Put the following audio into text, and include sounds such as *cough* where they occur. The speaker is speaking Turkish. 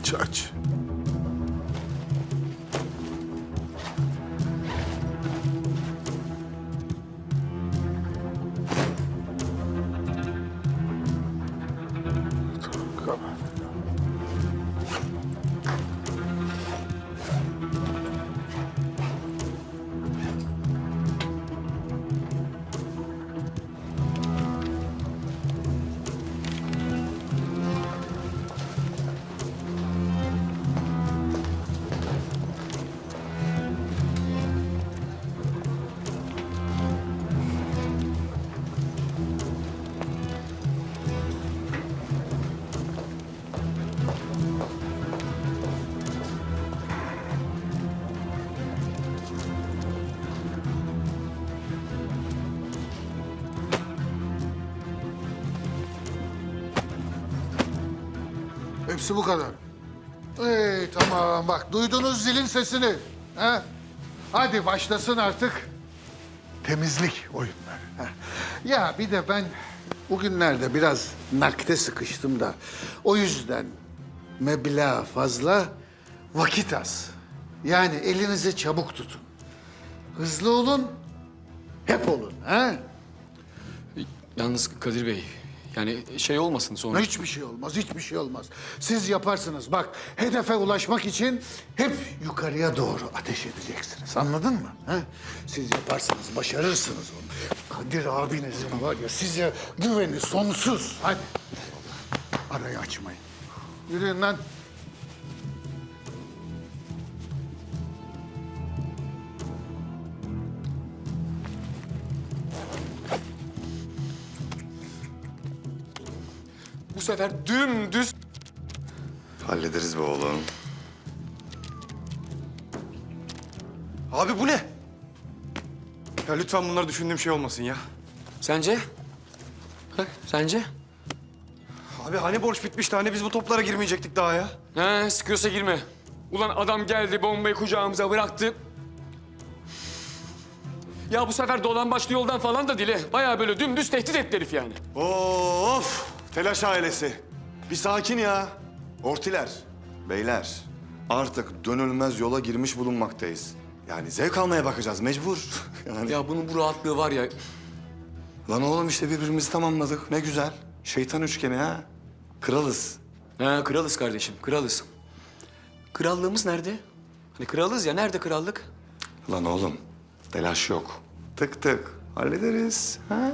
Aç aç. Tamam. Hepsi bu kadar. Ey tamam bak duydunuz zilin sesini. Ha? Hadi başlasın artık temizlik oyunları. ha. Ya bir de ben bugünlerde biraz nakde sıkıştım da o yüzden meblağ fazla, vakit az. Yani elinizi çabuk tutun. Hızlı olun, hep olun. Ha? Yalnız Kadir Bey, yani şey olmasın sonra. Hiçbir şey olmaz, hiçbir şey olmaz. Siz yaparsınız. Bak, hedefe ulaşmak için hep yukarıya doğru ateş edeceksiniz. Anladın mı? Ha? Siz yaparsınız, başarırsınız onu. Kadir abinizin var ya size güveni sonsuz. Hadi. Arayı açmayın. Yürüyün lan. Bu sefer dümdüz... Hallederiz be oğlum. Abi bu ne? Ya lütfen bunlar düşündüğüm şey olmasın ya. Sence? Ha, sence? Abi hani borç bitmişti hani biz bu toplara girmeyecektik daha ya. Ha, sıkıyorsa girme. Ulan adam geldi, bombayı kucağımıza bıraktı. Ya bu sefer dolan başlı yoldan falan da dile. Bayağı böyle dümdüz tehdit etti herif yani. Of! Telaş ailesi. Bir sakin ya. Ortiler, beyler. Artık dönülmez yola girmiş bulunmaktayız. Yani zevk almaya bakacağız mecbur. *laughs* yani. Ya bunun bu rahatlığı var ya. Lan oğlum işte birbirimizi tamamladık. Ne güzel. Şeytan üçgeni ha. Kralız. Ha, kralız kardeşim, kralız. Krallığımız nerede? Hani kralız ya, nerede krallık? Lan oğlum, telaş yok. Tık tık, hallederiz. Ha?